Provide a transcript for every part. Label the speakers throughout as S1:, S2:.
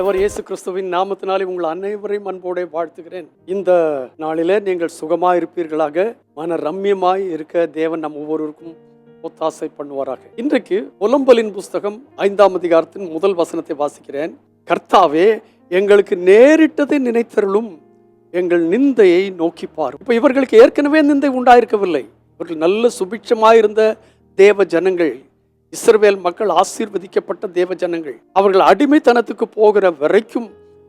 S1: ஆண்டவர் இயேசு கிறிஸ்துவின் நாமத்தினாலே உங்கள் அனைவரையும் அன்போடு வாழ்த்துகிறேன். இந்த நாளிலே நீங்கள் சுகமாக இருப்பீர்களாக மன ரம்யமாய் இருக்க தேவன் நம் ஒவ்வொருவருக்கும் ஒத்தாசை பண்ணுவாராக. இன்றைக்கு புலம்பலின் புஸ்தகம் ஐந்தாம் அதிகாரத்தின் முதல் வசனத்தை வாசிக்கிறேன். கர்த்தாவே எங்களுக்கு நேரிட்டதை நினைத்தருளும் எங்கள் நிந்தையை நோக்கி பார் இப்போ இவர்களுக்கு ஏற்கனவே நிந்தை உண்டாயிருக்கவில்லை. இவர்கள் நல்ல சுபிட்சமாயிருந்த தேவ ஜனங்கள் இஸ்ரவேல் மக்கள் ஆசீர்வதிக்கப்பட்ட தேவ ஜனங்கள் அவர்கள் அடிமைத்தனத்துக்கு போகிற வரைக்கும்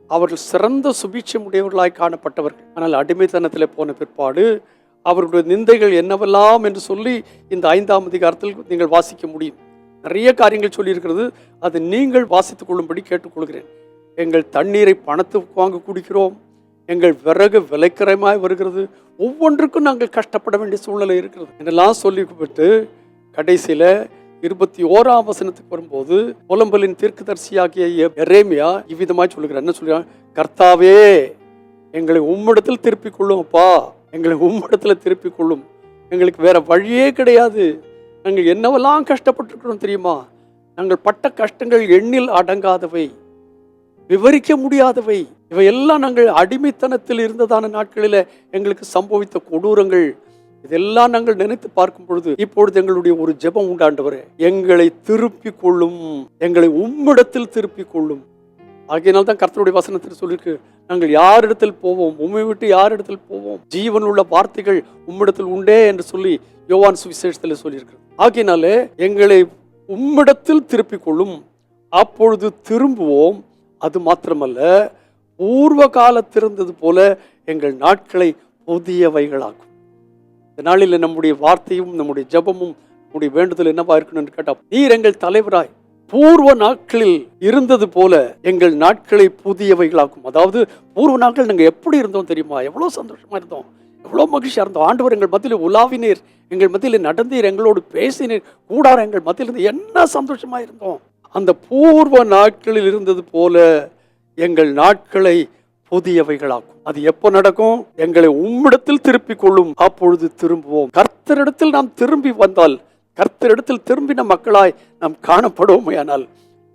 S1: அவர்கள் சிறந்த சுபீட்சம் உடையவர்களாய் காணப்பட்டவர்கள். ஆனால் அடிமைத்தனத்தில் போன பிற்பாடு அவர்களுடைய நிந்தைகள் என்னவெல்லாம் என்று சொல்லி இந்த ஐந்தாம் அதிகாரத்தில் நீங்கள் வாசிக்க முடியும். நிறைய காரியங்கள் சொல்லியிருக்கிறது. அது நீங்கள் வாசித்துக் கொள்ளும்படி கேட்டுக்கொள்கிறேன். எங்கள் தண்ணீரை பணத்துக்கு வாங்க குடிக்கிறோம். எங்கள் விறகு விலைக்கரமாய் வருகிறது. ஒவ்வொன்றுக்கும் நாங்கள் கஷ்டப்பட வேண்டிய சூழ்நிலை இருக்கிறது. என்னெல்லாம் சொல்லிவிட்டு கடைசியில் இருபத்தி ஓராம் வசனத்துக்கு வரும்போது புலம்பலின் தீர்க்கதரிசியாகிய எரேமியா இவ்விதமாய் சொல்லுகிறார். என்ன சொல்கிறார் கர்த்தாவே எங்களை உம்மிடத்தில் திருப்பிக் கொள்ளும் அப்பா எங்களை உம்மிடத்தில் திருப்பிக் கொள்ளும் எங்களுக்கு வேற வழியே கிடையாது. நாங்கள் என்னவெல்லாம் கஷ்டப்பட்டிருக்கிறோம் தெரியுமா? நாங்கள் பட்ட கஷ்டங்கள் எண்ணில் அடங்காதவை. விவரிக்க முடியாதவை. இவையெல்லாம் நாங்கள் அடிமைத்தனத்தில் இருந்ததான நாட்களில் எங்களுக்கு சம்பவித்த கொடூரங்கள். இதெல்லாம் நாங்கள் நினைத்து பார்க்கும் பொழுது இப்பொழுது எங்களுடைய ஒரு ஜெபம் உண்டாண்டவர் எங்களை திருப்பி கொள்ளும் எங்களை உம்மிடத்தில் திருப்பி கொள்ளும். ஆகையினால் தான் கர்த்தருடைய வசனத்தில் சொல்லியிருக்கு நாங்கள் யாரிடத்தில் போவோம்? உண்மை விட்டு யாரிடத்தில் போவோம்? ஜீவன் உள்ள வார்த்தைகள் உம்மிடத்தில் உண்டே என்று சொல்லி யோவான் சுவிசேஷத்தில் சொல்லியிருக்கிறது ஆகையினாலே எங்களை உம்மிடத்தில் திருப்பி கொள்ளும் அப்பொழுது திரும்புவோம். அது மாத்திரமல்ல பூர்வ காலத்திருந்தது போல எங்கள் நாட்களை புதியவைகளாக்கும். இந்த நாளில் நம்முடைய வார்த்தையும் நம்முடைய ஜெபமும் நம்முடைய வேண்டுதல் என்னவா இருக்கணும்னு கேட்டா நீர் எங்கள் தலைவராய் பூர்வ நாட்களில் இருந்தது போல எங்கள் நாட்களை புதியவைகளாக்கும். அதாவது பூர்வ நாட்கள் நாங்கள் எப்படி இருந்தோம் தெரியுமா? எவ்வளோ சந்தோஷமா இருந்தோம். எவ்வளோ மகிழ்ச்சியாக இருந்தோம். ஆண்டவர் எங்கள் மத்தியில் உலாவினீர். எங்கள் மத்தியில் நடந்தீர். எங்களோடு பேசினீர். கூடார எங்கள் மத்தியில் இருந்து என்ன சந்தோஷமாக இருந்தோம். அந்த பூர்வ நாட்களில் இருந்தது போல எங்கள் நாட்களை புதியவைகளாக்கும். அது எப்போ நடக்கும்? எங்களை உம்மிடத்தில் திருப்பிக் கொள்ளும் அப்பொழுது திரும்புவோம். கர்த்தரிடத்தில் நாம் திரும்பி வந்தால் கர்த்தரிடத்தில் திரும்பின மக்களாய் நாம் காணப்படுவோமையானால்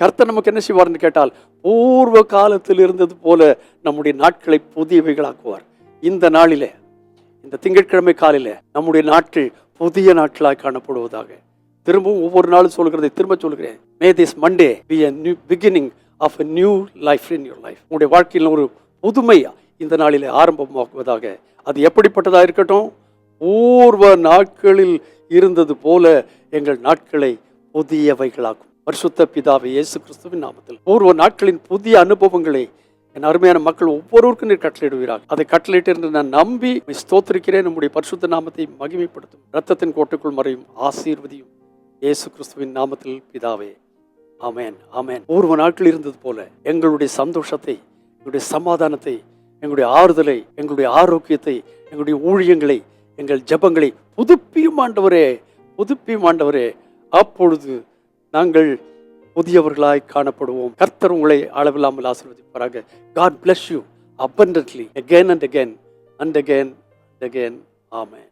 S1: கர்த்தர் நமக்கு என்ன செய்வார்னு கேட்டால் பூர்வ காலத்தில் இருந்தது போல நம்முடைய நாட்களை புதியவைகளாக்குவார். இந்த நாளிலே இந்த திங்கட்கிழமை காலையில நம்முடைய நாட்கள் புதிய நாட்களாய் காணப்படுவதாக. திரும்பவும் ஒவ்வொரு நாளும் சொல்கிறதை திரும்ப சொல்கிறேன் may this Monday be a new beginning of a new life in your life உங்களுடைய வாழ்க்கையில் ஒரு புதுமை இந்த நாளில் ஆரம்பமாக்குவதாக. அது எப்படிப்பட்டதாக இருக்கட்டும்? பூர்வ நாட்களில் இருந்தது போல எங்கள் நாட்களை புதியவைகளாகும் பரிசுத்த பிதாவை இயேசு கிறிஸ்துவின் நாமத்தில். பூர்வ நாட்களின் புதிய அனுபவங்களை என் அருமையான மக்கள் ஒவ்வொருவருக்கும் நீர் கட்டளையிடுவீராக. அதை கட்டளையிட்டு என்று நான் நம்பி ஸ்தோத்திருக்கிறேன். நம்முடைய பரிசுத்த நாமத்தை மகிமைப்படுத்தும். ரத்தத்தின் கோட்டைக்குள் மறையும் ஆசீர்வதியும் இயேசு கிறிஸ்துவின் நாமத்தில் பிதாவே. ஆமேன் ஆமேன். பூர்வ நாட்கள் இருந்தது போல எங்களுடைய சந்தோஷத்தை எங்களுடைய சமாதானத்தை எங்களுடைய ஆறுதலை எங்களுடைய ஆரோக்கியத்தை எங்களுடைய ஊழியங்களை எங்கள் ஜெபங்களை புதுப்பியும் ஆண்டவரே புதுப்பியும் ஆண்டவரே. அப்பொழுது நாங்கள் புதியவர்களாய் காணப்படுவோம். கர்த்தர் உங்களை அளவில்லாமல் ஆசீர்வதிப்பாராக. God bless you abundantly again and again and again and again ஆமே